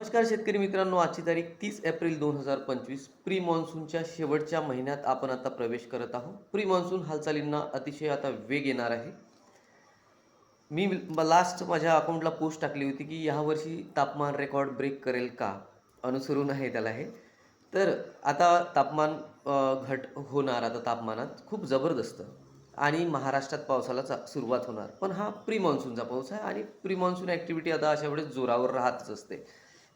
नमस्कार शेतकरी मित्रांनो आजची तारीख तीस एप्रिल दोन हजार पंचवीस. प्री मान्सूनच्या शेवटच्या महिन्यात आपण आता प्रवेश करत आहोत. प्री मान्सून हालचालींना अतिशय आता वेग येणार आहे. मी लास्ट माझ्या अकाउंटला पोस्ट टाकली होती की यावर्षी तापमान रेकॉर्ड ब्रेक करेल का? अनुसरून आहे त्याला हे. तर आता तापमान घट होणार आता तापमानात. खूप जबरदस्त. आणि महाराष्ट्रात पावसाला चा सुरुवात होणार. पण हा प्री मान्सूनचा पाऊस आहे आणि प्री मान्सून ॲक्टिव्हिटी आता अशा वेळेस जोरावर राहतच असते.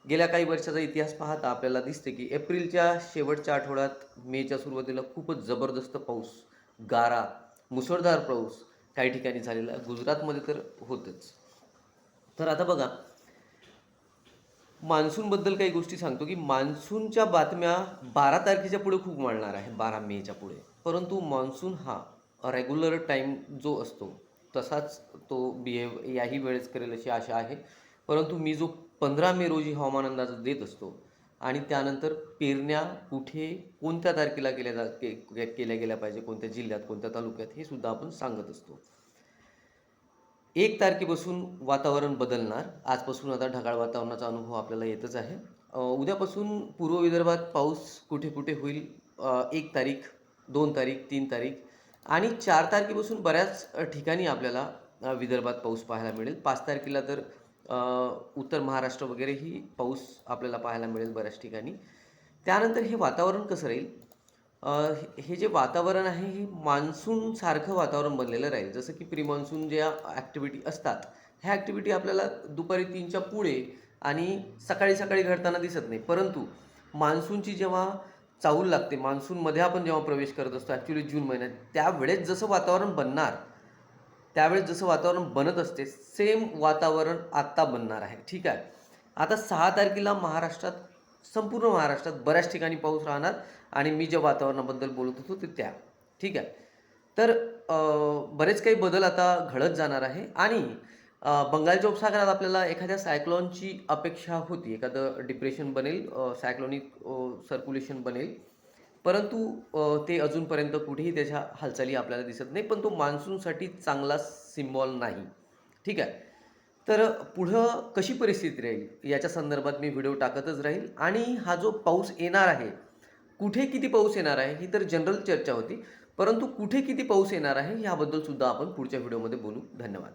गेल्या काही वर्षाचा इतिहास पाहता आपल्याला दिसते की एप्रिलच्या शेवटच्या आठवड्यात मेच्या सुरुवातीला खूपच जबरदस्त पाऊस गारा मुसळधार पाऊस काही ठिकाणी झालेला. गुजरातमध्ये तर होतच. तर आता बघा मान्सूनबद्दल काही गोष्टी सांगतो की मान्सूनच्या बातम्या बारा तारखेच्या पुढे खूप मांडणार आहे बारा मेच्या पुढे. परंतु मान्सून हा रेग्युलर टाईम जो असतो तसाच तो बिहेव याही वेळेस करेल अशी आशा आहे. परंतु मी जो पंधरा मे रोजी हवामान अंदाज देत असतो आणि त्यानंतर पेरण्या कुठे कोणत्या तारखेला केल्या जा के केल्या गेल्या पाहिजे कोणत्या जिल्ह्यात कोणत्या तालुक्यात हे सुद्धा आपण सांगत असतो. एक तारखेपासून वातावरण बदलणार. आजपासून आता ढगाळ वातावरणाचा अनुभव आपल्याला येतच आहे. उद्यापासून पूर्व विदर्भात पाऊस कुठे कुठे होईल? एक तारीख दोन तारीख तीन तारीख आणि चार तारखेपासून बऱ्याच ठिकाणी आपल्याला विदर्भात पाऊस पाहायला मिळेल. पाच तारखेला तर उत्तर महाराष्ट्र वगैरेही पाऊस आपल्याला पाहायला मिळेल बऱ्याच ठिकाणी. त्यानंतर हे वातावरण कसं राहील? हे हे जे वातावरण आहे हे मान्सूनसारखं वातावरण बनलेलं राहील. जसं की प्री मान्सून ज्या ॲक्टिव्हिटी असतात ह्या ॲक्टिव्हिटी आपल्याला दुपारी तीनच्या पुढे आणि सकाळी सकाळी घडताना दिसत नाही. परंतु मान्सूनची जेव्हा चाहूल लागते मान्सूनमध्ये आपण जेव्हा प्रवेश करत असतो ॲक्च्युली जून महिन्यात त्यावेळेस जसं वातावरण बनणार त्यावेळेस जसं वातावरण बनत असते सेम वातावरण आत्ता बनणार आहे. ठीक आहे? आता सहा तारखेला महाराष्ट्रात संपूर्ण महाराष्ट्रात बऱ्याच ठिकाणी पाऊस राहणार आणि मी ज्या वातावरणाबद्दल बोलत होतो ते त्या. ठीक आहे? तर बरेच काही बदल आता घडत जाणार आहे आणि बंगालच्या उपसागरात आपल्याला एखाद्या सायक्लॉनची अपेक्षा होती. एखादं डिप्रेशन बनेल सायक्लॉनिक सर्क्युलेशन बनेल. परंतु ते अजूनपर्यंत कुठेही त्याच्या हालचाली आपल्याला दिसत नाही पण तो मान्सूनसाठी चांगला सिम्बॉल नाही. ठीक आहे? तर पुढं कशी परिस्थिती राहील? याच्या संदर्भात मी व्हिडिओ टाकतच राहील. आणि हा जो पाऊस येणार आहे कुठे किती पाऊस येणार आहे ही तर जनरल चर्चा होती. परंतु कुठे किती पाऊस येणार आहे याबद्दल सुद्धा आपण पुढच्या व्हिडिओमध्ये बोलू. धन्यवाद.